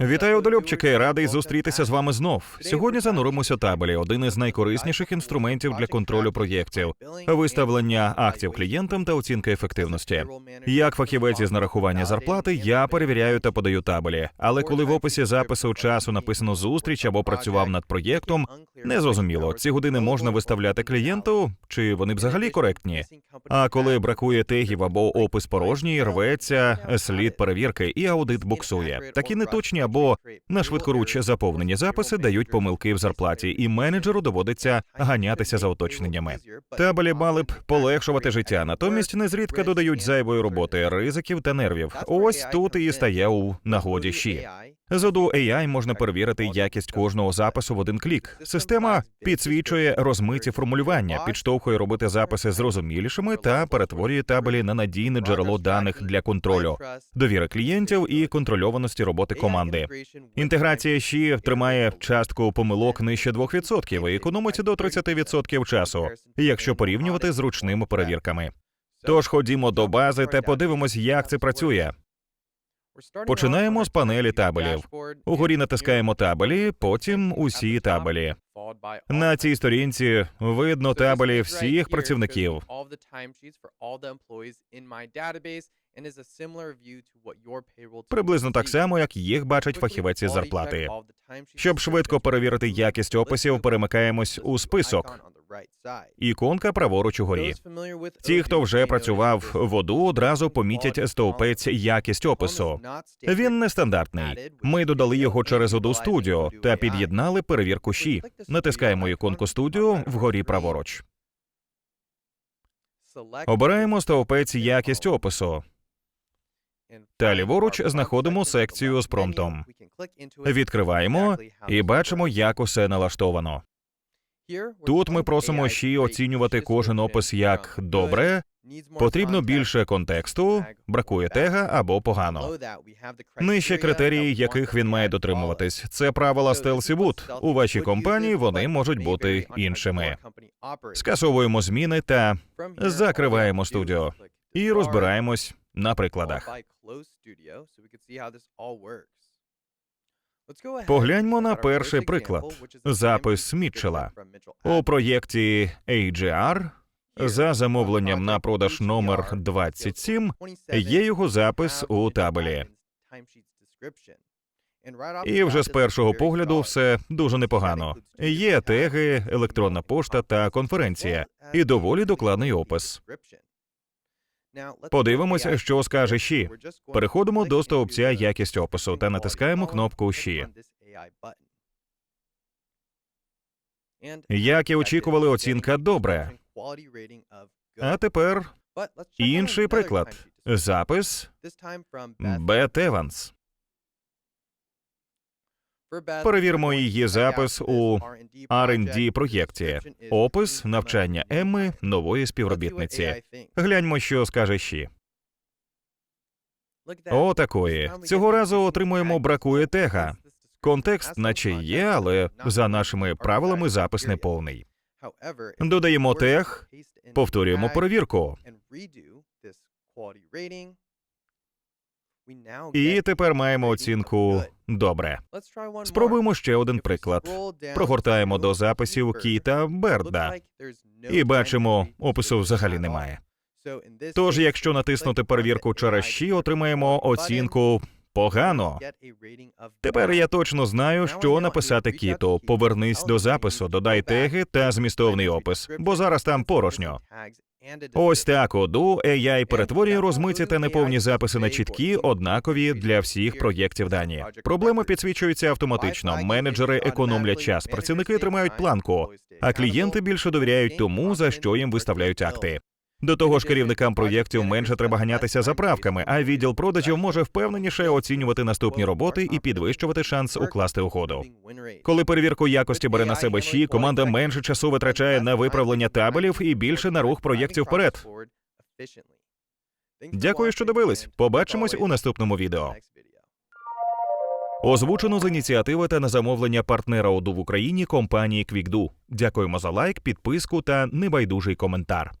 Вітаю, долюбчики! Радий зустрітися з вами знов. Сьогодні зануримося табелі, один із найкорисніших інструментів для контролю проєктів, виставлення актів клієнтам та оцінки ефективності. Як фахівець із нарахування зарплати, я перевіряю та подаю табелі. Але коли в описі запису часу написано зустріч або працював над проєктом, незрозуміло, ці години можна виставляти клієнту, чи вони взагалі коректні. А коли бракує тегів або опис порожній, рветься слід перевірки і аудит буксує. Такі неточні або на швидкоруч заповнені записи дають помилки в зарплаті, і менеджеру доводиться ганятися за уточненнями. Табелі мали б полегшувати життя, натомість незрідка додають зайвої роботи, ризиків та нервів. Ось тут і стає у нагоді щі. З оду AI можна перевірити якість кожного запису в один клік. Система підсвічує розмиті формулювання, підштовхує робити записи зрозумілішими та перетворює табелі на надійне джерело даних для контролю, довіри клієнтів і контрольованості роботи команди. Інтеграція ЩІ тримає частку помилок нижче 2% і економить до 30% часу, якщо порівнювати з ручними перевірками. Тож ходімо до бази та подивимось, як це працює. Починаємо з панелі табелів. Угорі натискаємо табелі, потім усі табелі. На цій сторінці видно табелі всіх працівників. Приблизно так само, як їх бачить фахівець із зарплати. Щоб швидко перевірити якість описів, перемикаємось у список. Іконка праворуч угорі. Ті, хто вже працював в ОДУ, одразу помітять стовпець якість опису. Він нестандартний. Ми додали його через ОДУ Studio та під'єднали перевірку ЩІ. Натискаємо іконку Studio вгорі праворуч. Обираємо стовпець якість опису. Та ліворуч знаходимо секцію з промптом. Відкриваємо і бачимо, як усе налаштовано. Тут ми просимо ще оцінювати кожен опис як добре, потрібно більше контексту, бракує тега або погано. Нижче критерії, яких він має дотримуватись. Це правила Boot. У вашій компанії вони можуть бути іншими. Скасовуємо зміни та закриваємо студіо і розбираємось на прикладах. Погляньмо на перший приклад запис Мітчела у проєкті AGR за замовленням на продаж номер 27 є його запис у табелі. І вже з першого погляду все дуже непогано. Є теги, електронна пошта та конференція, і доволі докладний опис. Подивимося, що скаже Ші. Переходимо до стовпця якість опису та натискаємо кнопку Ші. Як і очікували, оцінка добре. А тепер інший приклад. Запис Бет Еванс. Перевірмо її запис у R&D проєкті. Опис навчання Емми, нової співробітниці. Гляньмо, що скаже Ші. О, такої. Цього разу отримуємо бракує тега. Контекст, наче є, але за нашими правилами запис не повний. Додаємо тег, повторюємо перевірку. І тепер маємо оцінку добре. Спробуємо ще один приклад. Прогортаємо до записів Кіта Берда і бачимо, опису взагалі немає. Тож, якщо натиснути перевірку через «Щі», отримаємо оцінку погано. Тепер я точно знаю, що написати кіту. Повернись до запису, додай теги та змістовний опис, бо зараз там порожньо. Ось так оду AI перетворює розмиті та неповні записи на чіткі, однакові для всіх проєктів дані. Проблеми підсвічуються автоматично. Менеджери економлять час, працівники тримають планку, а клієнти більше довіряють тому, за що їм виставляють акти. До того ж, керівникам проєктів менше треба ганятися за правками, а відділ продажів може впевненіше оцінювати наступні роботи і підвищувати шанс укласти угоду. Коли перевірку якості бере на себе щі, команда менше часу витрачає на виправлення табелів і більше на рух проєктів вперед. Дякую, що дивились. Побачимось у наступному відео. Озвучено з ініціативи та на замовлення партнера ОДУ в Україні компанії QuickDo. Дякуємо за лайк, підписку та небайдужий коментар.